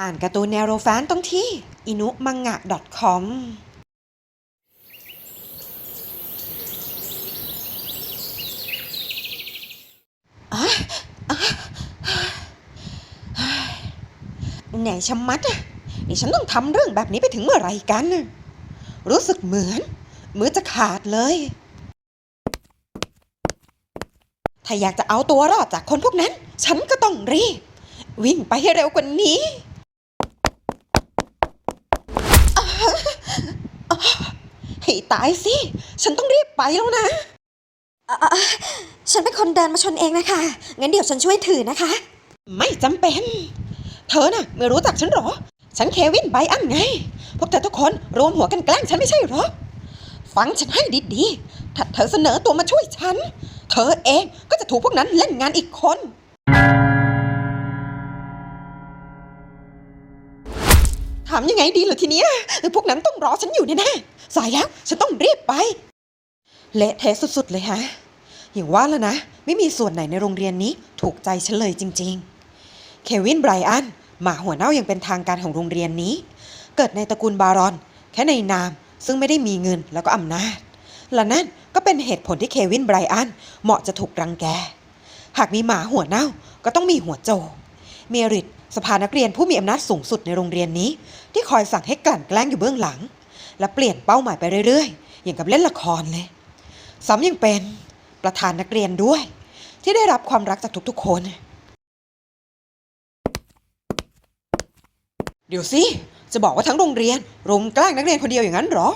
อ่านการ์ตูนแนวโรแฟนต้องที่อินุมังงะ .com อะอะเหนื่อยชะมัดอะนี่ฉันต้องทำเรื่องแบบนี้ไปถึงเมื่อไหร่กัน รู้สึกเหมือน มือจะขาดเลย ถ้าอยากจะเอาตัวรอดจากคนพวกนั้น ฉันก็ต้องรีบ วิ่งไปให้เร็วกว่านี้ ให้ตายสิ ฉันต้องรีบไปแล้วนะ ฉันเป็นคนเดินมาชนเองนะคะ งั้นเดี๋ยวฉันช่วยถือนะคะ ไม่จำเป็น เธอน่ะไม่รู้จักฉันหรอ ฉันเควินไบอันไง พวกเธอทุกคนรวมหัวกันแกล้งฉันไม่ใช่หรอ ฟังฉันให้ดีๆ ถ้าเธอเสนอตัวมาช่วยฉัน เธอเองก็จะถูกพวกนั้นเล่นงานอีกคน ถามยังไงดีเหรอทีเนี้ยพวกนั้นต้องรอฉันอยู่แน่ๆสายแล้วฉันต้องรีบไป เละเทะสุดๆเลยฮะอย่างว่าแล้วนะ ไม่มีส่วนไหนในโรงเรียนนี้ถูกใจฉันเลยจริง ๆ เควินไบรอันหมาหัวเน่าอย่างเป็นทางการของโรงเรียนนี้ เกิดในตระกูลบารอน แค่ในนาม ซึ่งไม่ได้มีเงินแล้วก็อำนาจ และนั่นก็เป็นเหตุผลที่เควินไบรอันเหมาะจะถูกรังแก หากมีหมาหัวเน่าก็ต้องมีหัวโจ เมริต สภานักเรียนผู้มีอำนาจสูงสุดในโรงเรียนนี้ ที่คอยสั่งให้กลั่นแกล้งอยู่เบื้องหลัง และเปลี่ยนเป้าหมายไปเรื่อยๆ อย่างกับเล่นละครเลยซ้ำยังเป็นประธานนักเรียนด้วย ที่ได้รับความรักจากทุกๆคน เดี๋ยวสิจะบอกว่าทั้งโรงเรียนรุมแกล้งนักเรียนคนเดียวอย่างนั้นหรอ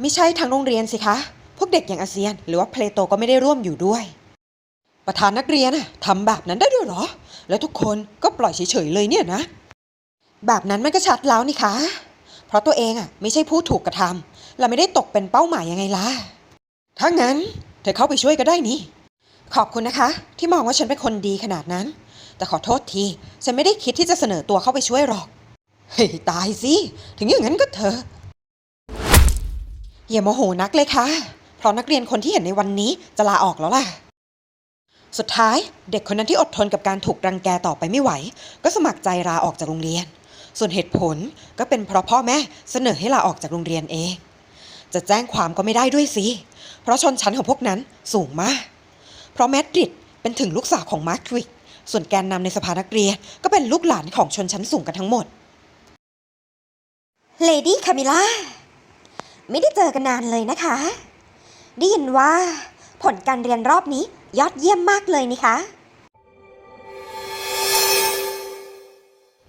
ไม่ใช่ทั้งโรงเรียนสิคะ พวกเด็กอย่างอาเซียน หรือว่าเพลโตก็ไม่ได้ร่วมอยู่ด้วย ประธานนักเรียนน่ะทำแบบนั้นได้ด้วยหรอ แล้วทุกคนก็ปล่อยเฉยๆเลยเนี่ยนะ แบบนั้นมันก็ชัดแล้วนี่คะ เพราะตัวเองอะไม่ใช่ผู้ถูกกระทำและไม่ได้ตกเป็นเป้าหมายยังไงล่ะ ถ้างั้นเธอเข้าไปช่วยก็ได้นี่ ขอบคุณนะคะ ที่มองว่าฉันเป็นคนดีขนาดนั้น แต่ขอโทษที ฉันไม่ได้คิดที่จะเสนอตัวเข้าไปช่วยหรอก เฮ้ยตายสิ ถึงอย่างนั้นก็เถอะอย่าโมโหนักเลยค่ะ เพราะนักเรียนคนที่เห็นในวันนี้จะลาออกแล้วล่ะ สุดท้ายเด็กคนนั้นที่อดทนกับการถูกรังแกต่อไปไม่ไหว ก็สมัครใจลาออกจากโรงเรียน ส่วนเหตุผลก็เป็นเพราะพ่อแม่เสนอให้ลาออกจากโรงเรียนเอง จะแจ้งความก็ไม่ได้ด้วยสิเพราะชนชั้นของพวกนั้นสูงมาก เพราะแมดริดเป็นถึงลูกสาวของมาร์ควิกส่วนแกนนำในสภานักเรียนก็เป็นลูกหลานของชนชั้นสูงกันทั้งหมดเลดี้คามิล่าไม่ได้เจอกันนานเลยนะคะ ได้ยินว่าผลการเรียนรอบนี้ ยอดเยี่ยมมากเลยนี่คะ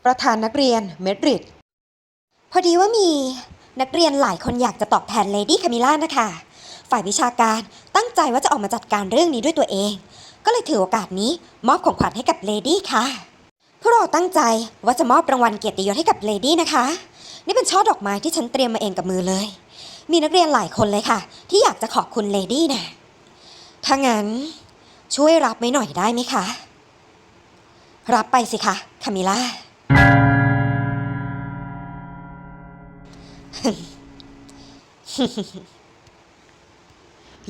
ประธานนักเรียนเมดริดพอดีว่ามีนักเรียนหลายคนอยากจะตอบแทนเลดี้คามิล่านะคะ ฝ่ายวิชาการตั้งใจว่าจะออกมาจัดการเรื่องนี้ด้วยตัวเอง ก็เลยถือโอกาสนี้มอบของขวัญให้กับเลดี้ค่ะพวกเราตั้งใจว่าจะมอบรางวัลเกียรติยศให้กับเลดี้นะคะ นี่เป็นช่อดอกไม้ที่ฉันเตรียมมาเองกับมือเลย มีนักเรียนหลายคนเลยค่ะ ที่อยากจะขอบคุณเลดี้นะถ้างั้น ช่วยรับไม่หน่อยได้ไหมคะ รับไปสิคะคามิล่า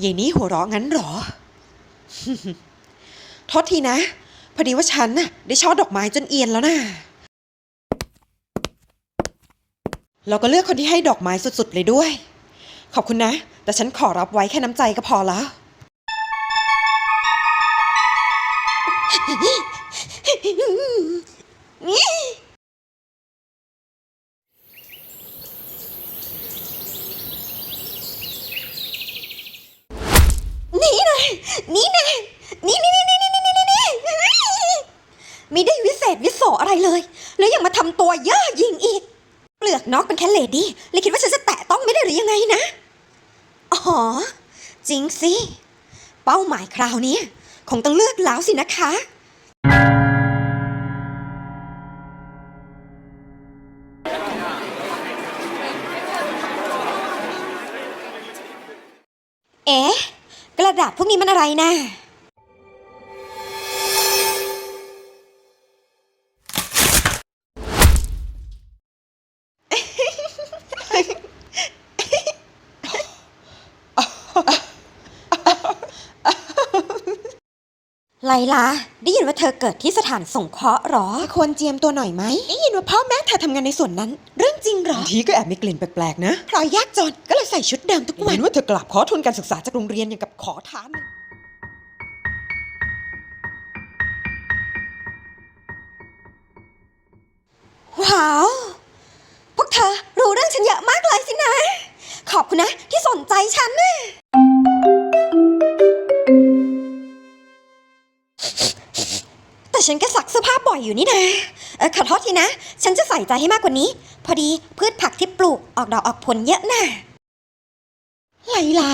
ยายนี้หัวเราะงั้นหรอ โทษทีนะ พอดีว่าฉันน่ะได้ช่อดอกไม้จนเอียนแล้วน่ะเราก็เลือกคนที่ให้ดอกไม้สุดๆเลยด้วย ขอบคุณนะ แต่ฉันขอรับไว้แค่น้ำใจก็พอแล้ว โสอะไรเลย แล้วยังมาทำตัวย่ายิงอีก เปลือกนอกเป็นแค่เลดี้เลยคิดว่าฉันจะแตะต้องไม่ได้หรือยังไงนะ อ๋อ จริงสิ เป้าหมายคราวนี้คงต้องเลือกแล้วสินะคะ เอ๊ะ กระดาษพวกนี้มันอะไรนะ ไลลาได้ยินว่าเธอเกิดที่สถานสงเคราะห์เหรอ ควรเจียมตัวหน่อยไหมได้ยินว่าพ่อแม่เธอทำงานในส่วนนั้น เรื่องจริงเหรอบางทีก็แอบมีกลิ่นแปลกๆนะพลอยยากจนก็เลยใส่ชุดเดิมทุกวันเห็นว่าเธอกลับขอทุนการศึกษาจากโรงเรียนอย่างกับขอทานเลยว้าว พวกเธอรู้เรื่องฉันเยอะมากเลยสินะ ขอบคุณนะ ที่สนใจฉันนะแต่ฉันก็ซักเสื้อผ้าบ่อยอยู่นี่นะเออขอโทษทีนะ ฉันจะใส่ใจให้มากกว่านี้ พอดีพืชผักที่ปลูกออกดอกออกผลเยอะน่ะไลลา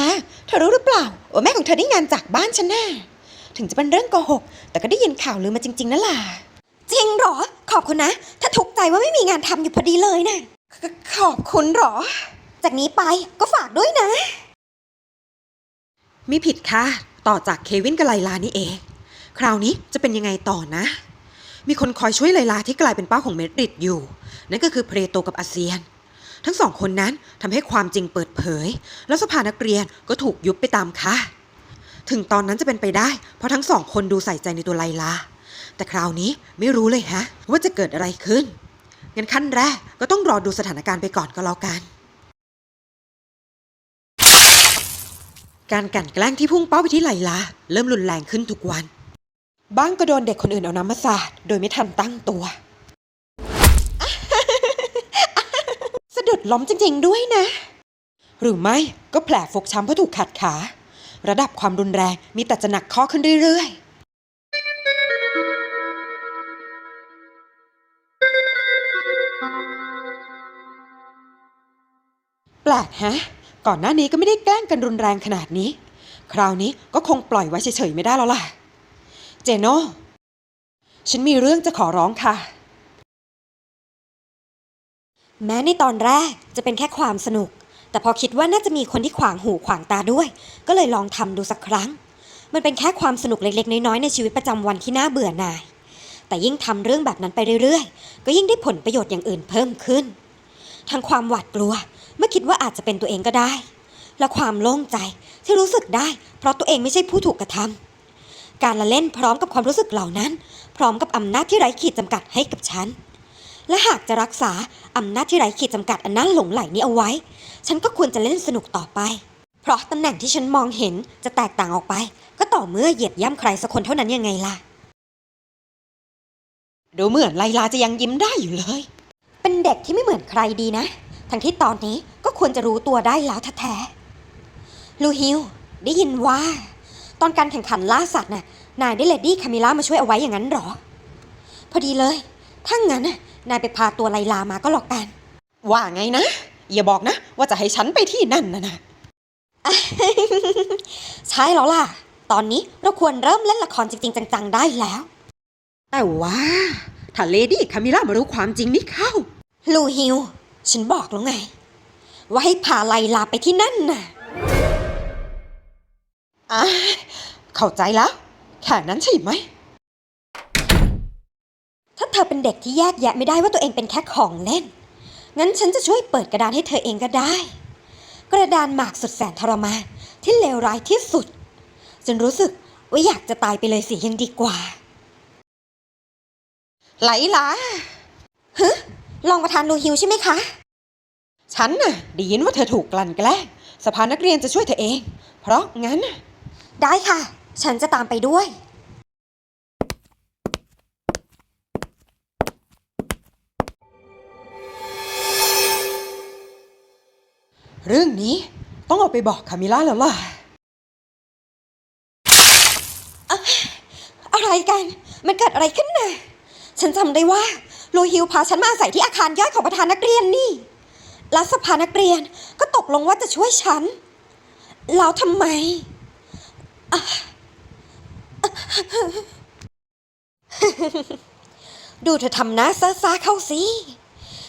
เธอรู้หรือเปล่าว่าแม่ของเธอได้งานจากบ้านฉันน่ะถึงจะเป็นเรื่องโกหก แต่ก็ได้ยินข่าวลือมาจริง ๆนั่นล่ะจริงเหรอ ขอบคุณนะ ถ้าทุกข์ใจว่าไม่มีงานทำอยู่พอดีเลยนะขขอบคุณเหรอ จากนี้ไปก็ฝากด้วยนะมีผิดค่ะ ต่อจากเควินกับไลลานี่เอง คราวนี้จะเป็นยังไงต่อนะ มีคนคอยช่วยไลลาที่กลายเป็นเป้าของเมดริดอยู่ นั่นก็คือเพรโตกับอาเซียน ทั้งสองคนนั้นทำให้ความจริงเปิดเผย แล้วสภานักเรียนก็ถูกยุบไปตามค่ะ ถึงตอนนั้นจะเป็นไปได้ เพราะทั้งสองคนดูใส่ใจในตัวไลลา แต่คราวนี้ไม่รู้เลยฮะ ว่าจะเกิดอะไรขึ้นงั้นขั้นแรกก็ต้องรอดูสถานการณ์ไปก่อนก็แล้วกัน การกลั่นแกล้งที่พุ่งเป้าไปที่ไหลลาเริ่มรุนแรงขึ้นทุกวัน บ้างก็โดนเด็กคนอื่นเอาน้ำมาสาดโดยไม่ทันตั้งตัว สะดุดล้มจริง ๆ ด้วยนะ หรือไม่ก็แผลฟกช้ำเพราะถูกขัดขา ระดับความรุนแรงมีแต่จะหนักข้อขึ้นเรื่อยๆแปลกฮะ ก่อนหน้านี้ก็ไม่ได้แกล้งกันรุนแรงขนาดนี้ คราวนี้ก็คงปล่อยไว้เฉยๆไม่ได้แล้วล่ะ เจโน่ ฉันมีเรื่องจะขอร้องค่ะ แม้ในตอนแรกจะเป็นแค่ความสนุก แต่พอคิดว่าน่าจะมีคนที่ขวางหูขวางตาด้วย ก็เลยลองทำดูสักครั้ง มันเป็นแค่ความสนุกเล็กๆ น้อยๆ ในชีวิตประจำวันที่น่าเบื่อหน่าย แต่ยิ่งทำเรื่องแบบนั้นไปเรื่อยๆ ก็ยิ่งได้ผลประโยชน์อย่างอื่นเพิ่มขึ้น ทั้งความหวาดกลัว เมื่อคิดว่าอาจจะเป็นตัวเองก็ได้ และความโล่งใจที่รู้สึกได้ เพราะตัวเองไม่ใช่ผู้ถูกกระทำการละเล่นพร้อมกับความรู้สึกเหล่านั้น พร้อมกับอำนาจที่ไร้ขีดจำกัดให้กับฉัน และหากจะรักษาอำนาจที่ไร้ขีดจำกัดอันนั้นหลงไหลนี้เอาไว้ ฉันก็ควรจะเล่นสนุกต่อไป เพราะตำแหน่งที่ฉันมองเห็นจะแตกต่างออกไป ก็ต่อเมื่อเหยียดย่ำใครสักคนเท่านั้นยังไงล่ะดูเหมือนไลลาจะยังยิ้มได้อยู่เลย เป็นเด็กที่ไม่เหมือนใครดีนะ ทั้งที่ตอนนี้ก็ควรจะรู้ตัวได้แล้วแท้ๆลูฮิวได้ยินว่า ตอนการแข่งขันล่าสัตว์น่ะนายได้เลดี้คามิล่ามาช่วยเอาไว้อย่างนั้นเหรอ พอดีเลย ถ้างั้นน่ะนายไปพาตัวไลลามาก็แล้วกัน ว่าไงนะ อย่าบอกนะ ว่าจะให้ฉันไปที่นั่นนะนะใช่แล้วล่ะ ตอนนี้เราควรเริ่มเล่นละครจริง ๆ จัง ๆ ได้แล้ว แต่ว่าถ้าเลดี้คามิล่ามารู้ความจริงนี่เข้า ลูฮิว ฉันบอกแล้วไง ว่าให้พาไลลาไปที่นั่นน่ะอะเข้าใจแล้ว แค่นั้นใช่ไหม ถ้าเธอเป็นเด็กที่แยกแยะไม่ได้ว่าตัวเองเป็นแค่ของเล่น งั้นฉันจะช่วยเปิดกระดานให้เธอเองก็ได้ กระดานหมากสุดแสนทรมานที่เลวร้ายที่สุด จนรู้สึกว่าอยากจะตายไปเลยสิยังดีกว่า ไหลลา ลองประทานลูฮิวใช่ไหมคะ ฉันน่ะได้ยินว่าเธอถูกกลั่นแกล้งสภานักเรียนจะช่วยเธอเอง เพราะงั้น ได้ค่ะ ฉันจะตามไปด้วย เรื่องนี้ต้องเอาไปบอกคามิล่าแล้วล่ะ อะไรกัน มันเกิดอะไรขึ้นน่ะ ฉันจำได้ว่า ลูฮิวพาฉันมาอาศัยที่อาคารย่อยของประธานนักเรียนนี่ และสภานักเรียนก็ตกลงว่าจะช่วยฉัน แล้วทำไม ดูเธอทำหน้าซ่าเข้าสิ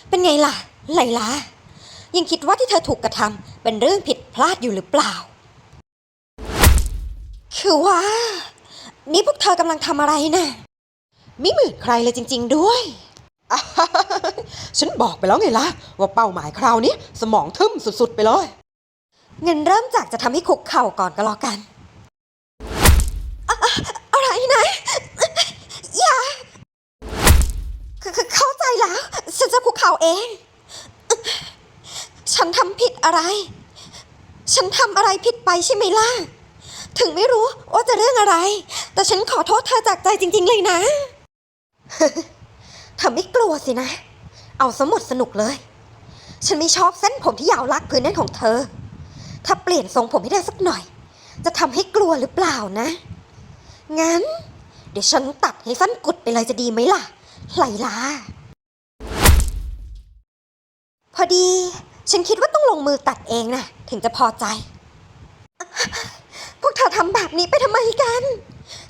เป็นไงล่ะ ไลลายังคิดว่าที่เธอถูกกระทำเป็นเรื่องผิดพลาดอยู่หรือเปล่า คือว่า นี่พวกเธอกำลังทำอะไรนะ่ะไม่เหมือนใครเลยจริง ๆ ด้วย ฉันบอกไปแล้วไงล่ะ ว่าเป้าหมายคราวนี้ สมองทึมสุดๆไปเลย เงินเริ่มจากจะทำให้คุกเข่าก่อนก็แล้วกันอะอะไรนะอย่าเข้าใจแล้ว ฉันจะคุกเข่าเอง ฉันทำผิดอะไร ฉันทำอะไรผิดไปใช่ไหมล่ะ ถึงไม่รู้ว่าจะเรื่องอะไร แต่ฉันขอโทษเธอจากใจจริง ๆ เลยนะ เธอไม่กลัวสินะ เอาสมดสนุกเลย ฉันไม่ชอบเส้นผมที่ยาวลักพื้นนั่นของเธอ ถ้าเปลี่ยนทรงผมให้ได้สักหน่อย จะทำให้กลัวหรือเปล่านะ งั้น เดี๋ยวฉันตัดให้สั้นกุดไปเลยจะดีไหมล่ะ ไหลลาพอดี ฉันคิดว่าต้องลงมือตัดเองนะถึงจะพอใจ พวกเธอทำแบบนี้ไปทำไมกัน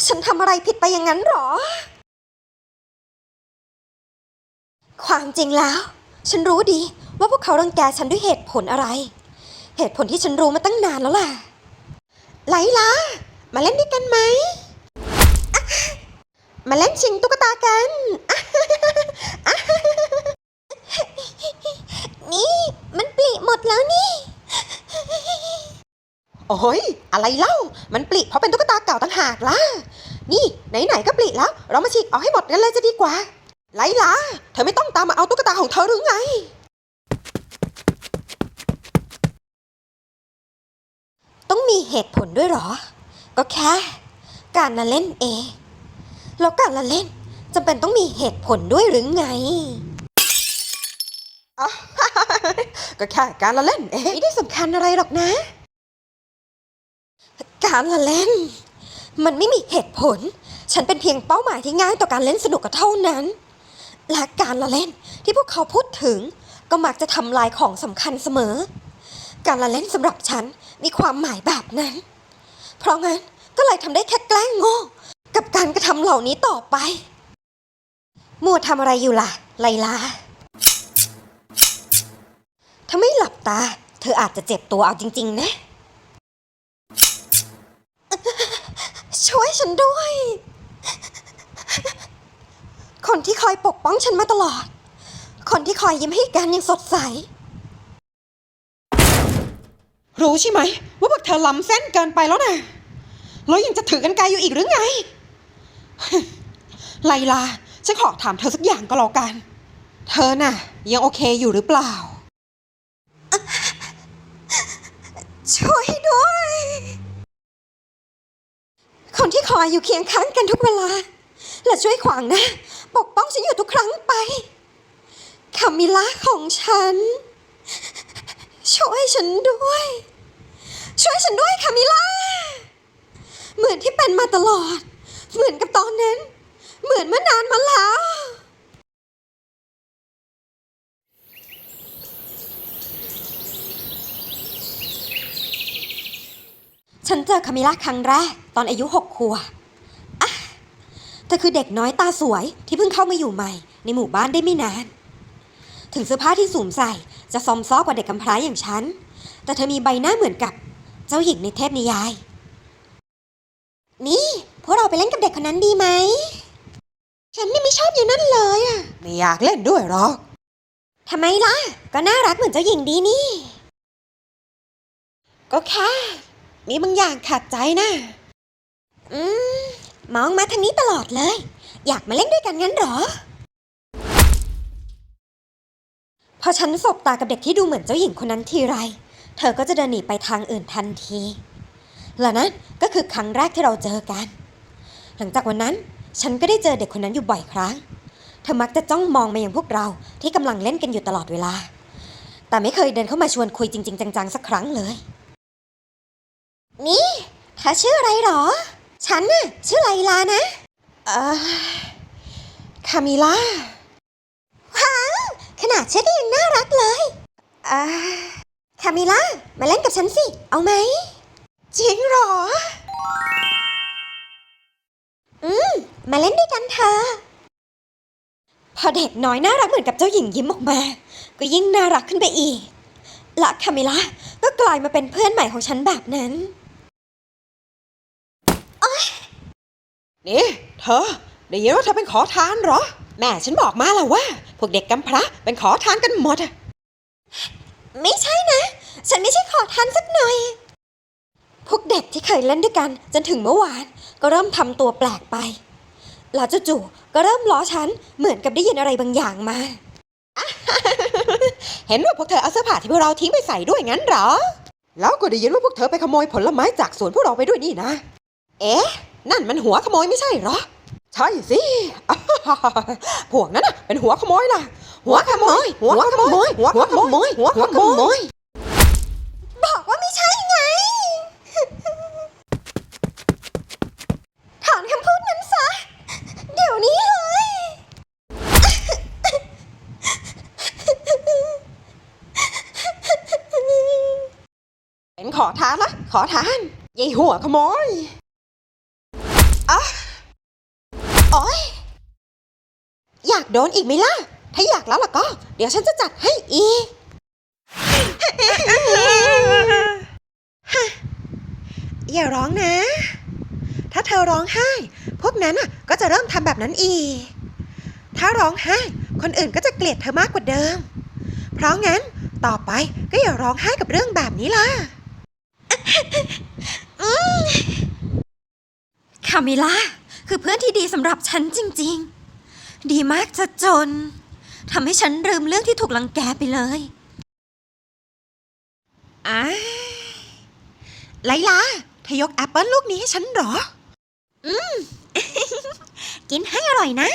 ฉันทำอะไรผิดไปอย่างนั้นหรอ ความจริงแล้ว ฉันรู้ดีว่าพวกเขารังแกฉันด้วยเหตุผลอะไร เหตุผลที่ฉันรู้มาตั้งนานแล้วล่ะ ไลลามาเล่นด้วยกันไหม มาเล่นชิงตุ๊กตากัน นี่มันปลีหมดแล้วนี่ โอ้ยอะไรเล่า มันปลิเพราะเป็นตุ๊กตาเก่าต่างหากล่ะ นี่ไหนๆก็ปลิแล้ว เรามาฉีกออกให้หมดกันเลยจะดีกว่า ไลลาเธอไม่ต้องตามมาเอาตุ๊กตาของเธอหรือไง ต้องมีเหตุผลด้วยเหรอ ก็แค่ การละเล่นเองแล้วการละเล่นจำเป็นต้องมีเหตุผลด้วยหรือไงก็แค่การละเล่นเองไม่ได้สำคัญอะไรหรอกนะ การละเล่น มันไม่มีเหตุผล ฉันเป็นเพียงเป้าหมายที่ง่ายต่อการเล่นสนุกก็เท่านั้น และการละเล่นที่พวกเขาพูดถึงก็มักจะทำลายของสำคัญเสมอ การละเล่นสำหรับฉันมีความหมายแบบนั้น เพราะงั้นก็เลยทำได้แค่แกล้งโง่กับการกระทำเหล่านี้ต่อไป มัวทำอะไรอยู่ล่ะ ไลลา ถ้าไม่หลับตา เธออาจจะเจ็บตัวเอาจริง ๆ นะ ช่วยฉันด้วย คนที่คอยปกป้องฉันมาตลอด คนที่คอยยิ้มให้กันยังสดใส รู้ใช่ไหม ว่าพวกเธอล้ำเส้นเกินไปแล้วนะแล้วยังจะถือกันไกลอยู่อีกหรือไง ไลลาฉันขอถามเธอสักอย่างก็แล้วกัน เธอน่ะ ยังโอเคอยู่หรือเปล่า ช่วยด้วย คนที่คอยอยู่เคียงข้างกันทุกเวลา และช่วยขวางหนะ ปกป้องฉันอยู่ทุกครั้งไปคามิล่าของฉัน ช่วยฉันด้วย ช่วยฉันด้วยคามิล่า เหมือนที่เป็นมาตลอด เหมือนกับตอนนั้น เหมือนเมื่อนานมาแล้ว ฉันเจอคามิล่าครั้งแรก ตอนอายุหกขวบ เธอคือเด็กน้อยตาสวยที่เพิ่งเข้ามาอยู่ใหม่ ในหมู่บ้านได้ไม่นาน ถึงเสื้อผ้าที่สวมใส่จะซอมซ้อกว่าเด็กกำพร้าอย่างฉัน แต่เธอมีใบหน้าเหมือนกับเจ้าหญิงในเทพนิยาย นี่พวกเราไปเล่นกับเด็กคนนั้นดีไหม ฉันนี่ไม่ชอบอย่างนั้นเลยอะไม่อยากเล่นด้วยหรอกทำไมล่ะ ก็น่ารักเหมือนเจ้าหญิงดีนี่ ก็แค่มีบางอย่างขัดใจนะ อืม มองมาทางนี้ตลอดเลย อยากมาเล่นด้วยกันงั้นเหรอ พอฉันสบตากับเด็กที่ดูเหมือนเจ้าหญิงคนนั้นทีไร เธอก็จะเดินหนีไปทางอื่นทันทีและนั่นก็คือครั้งแรกที่เราเจอกัน หลังจากวันนั้นฉันก็ได้เจอเด็กคนนั้นอยู่บ่อยครั้ง เธอมักจะจ้องมองมาอย่างพวกเราที่กำลังเล่นกันอยู่ตลอดเวลา แต่ไม่เคยเดินเข้ามาชวนคุยจริง ๆ จังๆ สักครั้งเลย นี่เธอชื่ออะไรหรอ ฉันน่ะชื่อไลลานะเออคามิล่า ว้าว ขนาดชื่อก็ยังน่ารักเลยอ่าคามิล่า มาเล่นกับฉันสิ เอาไหม จริงเหรอ อืม มาเล่นด้วยกันเธอะพอเด็กน้อยน่ารักเหมือนกับเจ้าหญิงยิ้มออกมา ก็ยิ่งน่ารักขึ้นไปอีกและคามิล่าก็กลายมาเป็นเพื่อนใหม่ของฉันแบบนั้น นี่เธอได้ยินว่าเธอเป็นขอทานเหรอ แม่ฉันบอกมาแล้วว่า พวกเด็กกำพร้าเป็นขอทานกันหมดอะไม่ใช่นะ ฉันไม่ใช่ขอทานสักหน่อย พวกเด็กที่เคยเล่นด้วยกันจนถึงเมื่อวาน ก็เริ่มทำตัวแปลกไปแล้วจู่ๆก็เริ่มล้อฉันเหมือนกับได้ยินอะไรบางอย่างมา เห็นว่าพวกเธอเอาเสื้อผ้าที่พวกเราทิ้งไปใส่ด้วยงั้นเหรอ แล้วก็ได้ยินว่าพวกเธอไปขโมยผลไม้จากสวนพวกเราไปด้วยนี่นะ เอ๊ะ นั่นมันหัวขโมยไม่ใช่เหรอ ใช่สิพวกนั้นน่ะเป็นหัวขโมยล่ะ หัวขโมย หัวขโมย หัวขโมย หัวขโมย บอกว่าไม่ใช่ไง ถอนคำพูดนั้นซะ เดี๋ยวนี้เลย เป็นขอทานละขอทานยายหัวขโมย อะโอ้ยอยากโดนอีกไหมล่ะ ถ้าอยากแล้วล่ะก็ เดี๋ยวฉันจะจัดให้อีกอย่าร้องนะ ถ้าเธอร้องไห้ พวกนั้นน่ะ ก็จะเริ่มทำแบบนั้นอีก ถ้าร้องไห้ คนอื่นก็จะเกลียดเธอมากกว่าเดิม เพราะงั้นต่อไปก็อย่าร้องไห้กับเรื่องแบบนี้ล่ะ คามิล่าคือเพื่อนที่ดีสำหรับฉันจริงๆ ดีมากจะจนทำให้ฉันลืมเรื่องที่ถูกลังแกไปเลยอ่าไลลาเธอยกแอปเปิลลูกนี้ให้ฉันเหรอ อืม กินให้อร่อยนะ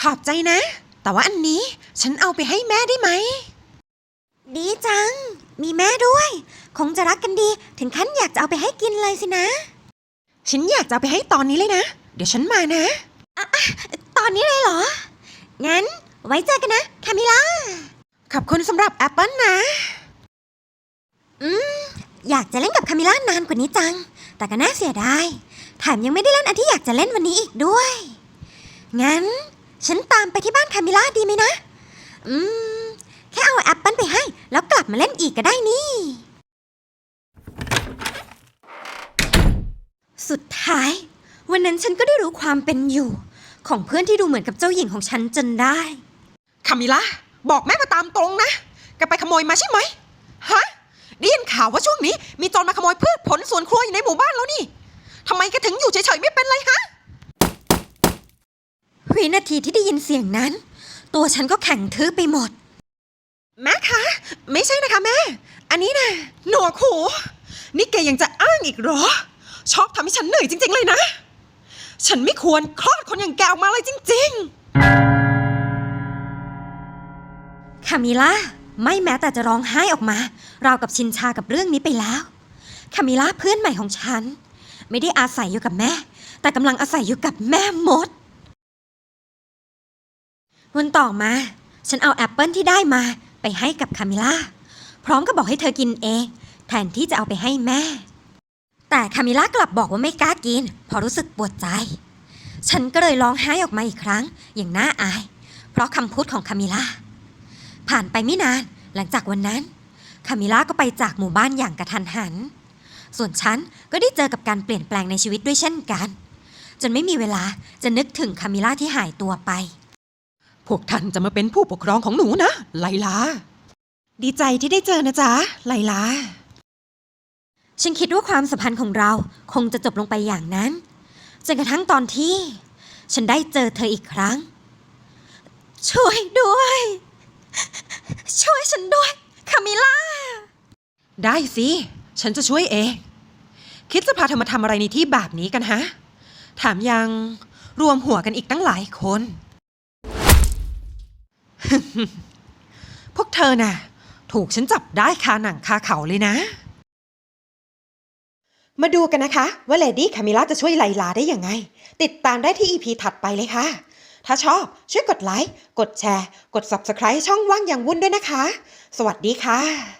ขอบใจนะ แต่ว่าอันนี้ฉันเอาไปให้แม่ได้ไหม ดีจัง มีแม่ด้วย คงจะรักกันดี ถึงขั้นอยากจะเอาไปให้กินเลยสินะ ฉันอยากจะเอาไปให้ตอนนี้เลยนะ เดี๋ยวฉันมานะตอนนี้เลยเหรอ งั้น ไว้เจอกันนะคามิล่า ขอบคุณสำหรับแอปเปิลนะอยากจะเล่นกับคามิล่านานกว่านี้จัง แต่ก็น่าเสียดาย แถมยังไม่ได้เล่นอันที่อยากจะเล่นวันนี้อีกด้วย งั้น ฉันตามไปที่บ้านคามิล่าดีไหมนะ อืม แค่เอาแอปเปิลไปให้ แล้วกลับมาเล่นอีกก็ได้นี่ สุดท้าย วันนั้นฉันก็ได้รู้ความเป็นอยู่ ของเพื่อนที่ดูเหมือนกับเจ้าหญิงของฉันจนได้ คามิลาบอกแม่มาตามตรงนะแกไปขโมยมาใช่ไหมฮะได้ยินข่าวว่าช่วงนี้มีโจรมาขโมยพืชผลสวนครัวอยู่ในหมู่บ้านแล้วนี่ทำไมแกถึงอยู่เฉยๆไม่เป็นไรฮะวินาทีที่ได้ยินเสียงนั้น ตัวฉันก็แข็งทื่อไปหมด แม่คะ ไม่ใช่นะคะแม่ อันนี้นะหนวกหูนี่แกยังจะอ้างอีกเหรอ ชอบทำให้ฉันเหนื่อยจริง ๆ เลยนะ ฉันไม่ควรคลอดคนอย่างแกออกมาเลยจริง ๆ คามิล่าไม่แม้แต่จะร้องไห้ออกมา เรากับชินชากับเรื่องนี้ไปแล้ว คามิล่าเพื่อนใหม่ของฉัน ไม่ได้อาศัยอยู่กับแม่ แต่กำลังอาศัยอยู่กับแม่มด วันต่อมา ฉันเอาแอปเปิลที่ได้มาไปให้กับคามิล่า พร้อมกับบอกให้เธอกินเอง แทนที่จะเอาไปให้แม่ แต่คามิล่ากลับบอกว่าไม่กล้ากินเพราะรู้สึกปวดใจ ฉันก็เลยร้องไห้ออกมาอีกครั้ง อย่างน่าอาย เพราะคำพูดของคามิล่าผ่านไปไม่นานหลังจากวันนั้นคามิล่าก็ไปจากหมู่บ้านอย่างกระทันหัน ส่วนฉันก็ได้เจอกับการเปลี่ยนแปลงในชีวิตด้วยเช่นกัน จนไม่มีเวลาจะนึกถึงคามิล่าที่หายตัวไป พวกท่านจะมาเป็นผู้ปกครองของหนูนะ ไลลา ดีใจที่ได้เจอนะจ๊ะ ไลลา ฉันคิดว่าความสัมพันธ์ของเราคงจะจบลงไปอย่างนั้น จนกระทั่งตอนที่ ฉันได้เจอเธออีกครั้ง ช่วยด้วย ช่วยฉันด้วย คามิล่า ได้สิ ฉันจะช่วยเอง คิดจะพาเธอมาทำอะไรในที่แบบนี้กันฮะ ถามยังรวมหัวกันอีกตั้งหลายคน พวกเธอน่ะ ถูกฉันจับได้คาหนังคาเขาเลยนะ มาดูกันนะคะ ว่าเลดี้คามิล่าจะช่วยไลลาได้ยังไง ติดตามได้ที่ EP ถัดไปเลยค่ะ ถ้าชอบช่วยกดไลค์ กดแชร์ กด Subscribe ช่องว่างอย่างวุ่นด้วยนะคะ สวัสดีค่ะ